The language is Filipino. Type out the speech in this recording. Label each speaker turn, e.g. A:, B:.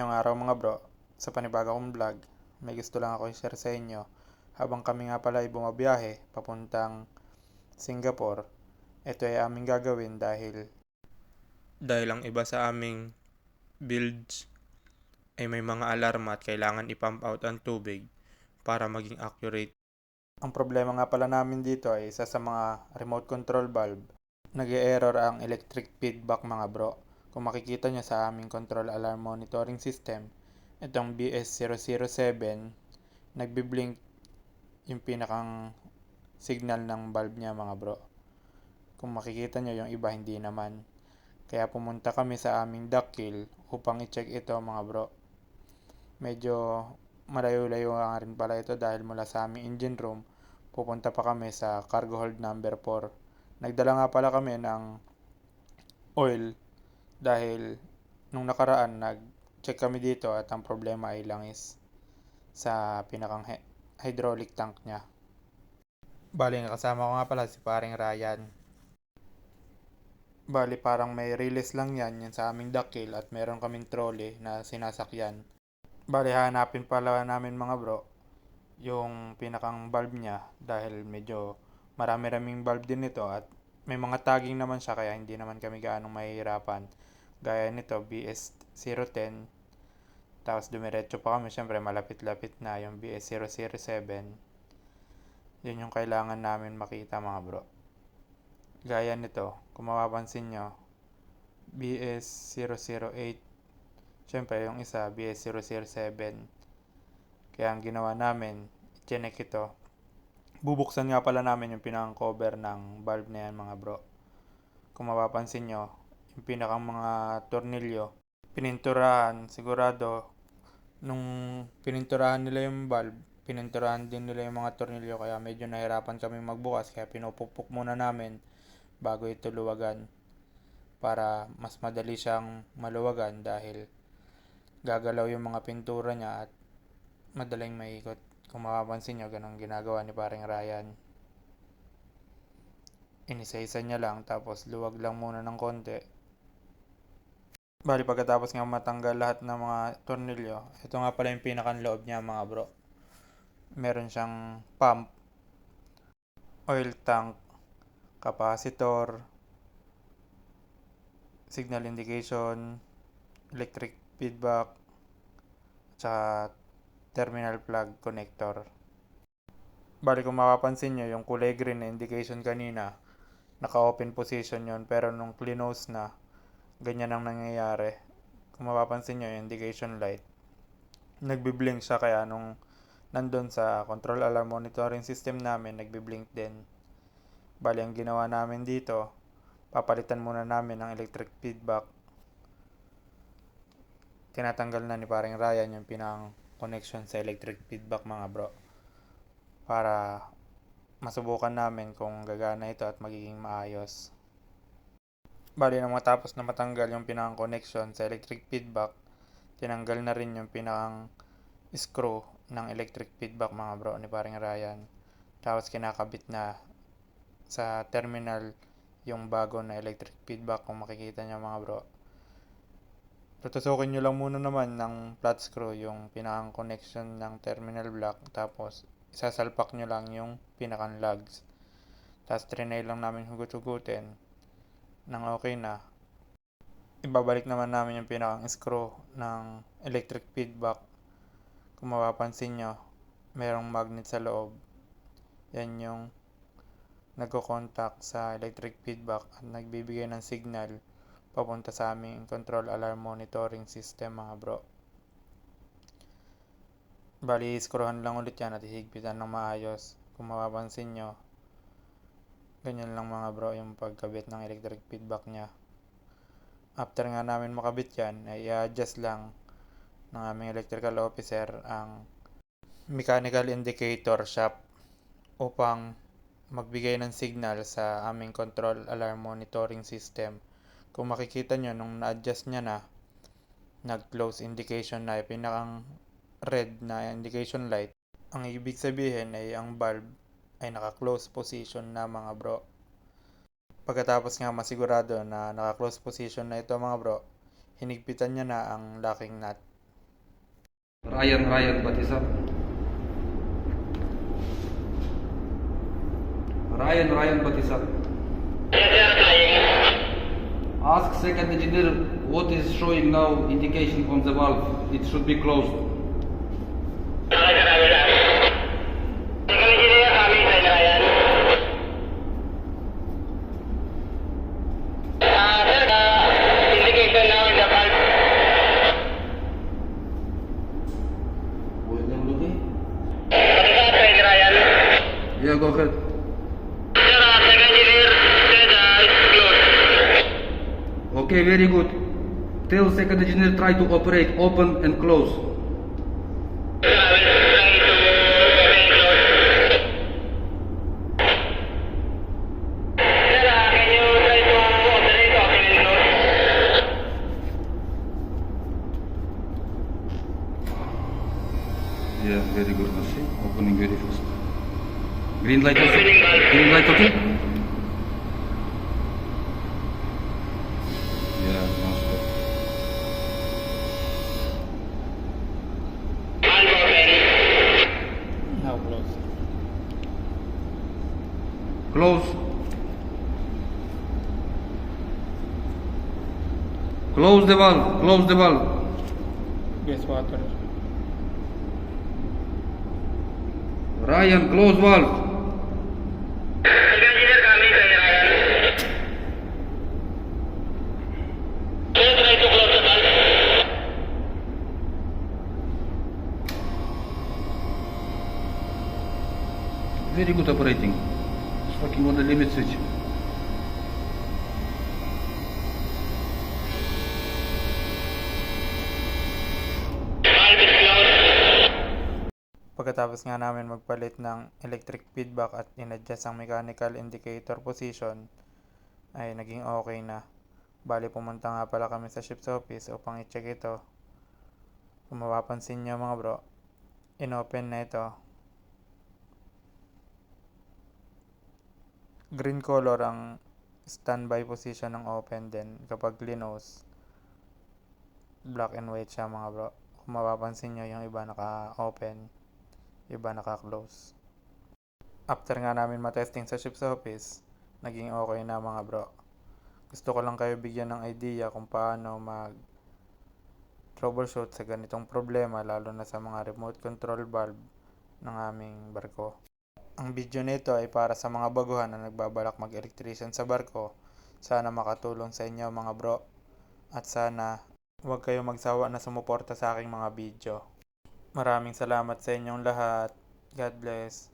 A: Ngayong araw mga bro, sa panibago kong vlog, may gusto lang ako i-share sa inyo. Habang kami nga pala ay bumabiyahe papuntang Singapore, ito ay aming gagawin dahil dahil ang iba sa aming builds ay may mga alarma at kailangan i-pump out ang tubig para maging accurate. Ang problema nga pala namin dito ay isa sa mga remote control valve. Nag-error ang electric feedback mga bro. Kung makikita nyo sa aming control alarm monitoring system, itong BS007, nagbiblink yung pinakang signal ng valve niya mga bro. Kung makikita nyo yung iba hindi naman. Kaya pumunta kami sa aming duckkill upang i-check ito mga bro. Medyo malayo-layo nga rin pala ito dahil mula sa aming engine room, pupunta pa kami sa cargo hold number 4. Nagdala nga pala kami ng oil dahil nung nakaraan nag-check kami dito at ang problema ay langis sa pinakang hy- hydraulic tank niya. Bali, kasama ko nga pala si paring Ryan. Bali, parang may release lang yan, yan sa aming duckkill at meron kaming trolley na sinasakyan. Bali, hanapin pala namin mga bro yung pinakang valve niya dahil medyo marami-raming valve din ito at may mga tagging naman siya kaya hindi naman kami gaanong mahihirapan. Gaya nito, BS010. Tapos dumiretso pa kami, syempre malapit-lapit na yung BS007. Yun yung kailangan namin makita mga bro. Gaya nito, kung mapapansin nyo, BS008. Syempre yung isa, BS007. Kaya ang ginawa namin, chinek ito. Bubuksan nga pala namin yung pinakang cover ng valve na yan mga bro. Kung mapapansin nyo, yung pinakang mga tornilyo, pininturahan, sigurado, nung pininturahan nila yung valve, pininturahan din nila yung mga tornilyo kaya medyo nahirapan kami magbukas kaya pinupukpuk muna namin bago ito luwagan para mas madali siyang maluwagan dahil gagalaw yung mga pintura niya at madaling maikot. Kung mapapansin nyo, ganun ginagawa ni paring Ryan. Inisa-isa niya lang, tapos luwag lang muna ng konti. Bali, pagkatapos nga matanggal lahat ng mga tornilyo, ito nga pala yung pinakang loob niya mga bro. Meron siyang pump, oil tank, capacitor, signal indication, electric feedback, tsaka terminal plug connector. Bali kung mapapansin nyo, yung kulay green na indication kanina, naka-open position yon pero nung clinose na, ganyan ang nangyayari. Kung mapapansin nyo, yung indication light, nagbiblink siya kaya nung nandun sa control alarm monitoring system namin, nagbiblink din. Bali, ang ginawa namin dito, papalitan muna namin ng electric feedback. Tinatanggal na ni paring Ryan yung pinang connection sa electric feedback mga bro. Para masubukan namin kung gagana ito at magiging maayos. Bali nang matapos na matanggal yung pinakang connection sa electric feedback, tinanggal na rin yung pinakang screw ng electric feedback mga bro ni paring Ryan. Tapos kinakabit na sa terminal yung bago na electric feedback kung makikita nyo mga bro. Tutusukin nyo lang muna naman ng flat screw yung pinakang connection ng terminal block tapos isasalpak nyo lang yung pinakang lugs. Tapos trinay lang namin hugot-hugutin nang okay na. Ibabalik naman namin yung pinakang screw ng electric feedback. Kung mapapansin nyo, merong magnet sa loob. Yan yung nagko-contact sa electric feedback at nagbibigay ng signal papunta sa aming control alarm monitoring system mga bro. Bali, skruhan lang ulit yan at hihigpitan ng maayos. Kung mapapansin nyo, ganyan lang mga bro yung pagkabit ng electric feedback niya. After nga namin makabit yan, ay i-adjust lang ng aming electrical officer ang mechanical indicator shop upang magbigay ng signal sa aming control alarm monitoring system kung makikita nyo, nung na-adjust niya na, nag-close indication na, pinakang red na indication light, ang ibig sabihin ay ang bulb ay naka-close position na mga bro. Pagkatapos nga masigurado na naka-close position na ito mga bro, hinigpitan niya na ang locking nut
B: Ryan, Ryan, what is? Ryan, Ryan, what is up? Ask second engineer what is showing now indication on the valve. It should be closed. Yeah, go ahead. Okay, very good. Tell second engineer try to operate open and close. Green light also. Green light okay? Yeah, no stop.
A: Now close.
B: Close. Close the valve. Close the valve.
A: Gas water.
B: Ryan, close valve. Very good operating. It's fucking on the limit switch.
A: Pagkatapos nga namin magpalit ng electric feedback at in-adjust ang mechanical indicator position, ay naging okay na. Bali pumunta nga pala kami sa ship's office upang i-check ito. Kung mapapansin nyo mga bro, in-open na ito. Green color ang standby position ng open din kapag linose black and white siya mga bro. Kung mapapansin nyo yung iba naka-open iba naka-close. After nga namin matesting sa ship's office, naging okay na mga bro. Gusto ko lang kayo bigyan ng idea kung paano mag troubleshoot sa ganitong problema lalo na sa mga remote control valve ng aming barko. Ang video nito ay para sa mga baguhan na nagbabalak mag-electrician sa barko. Sana makatulong sa inyo mga bro. At sana huwag kayo magsawa na sumuporta sa aking mga video. Maraming salamat sa inyong lahat. God bless.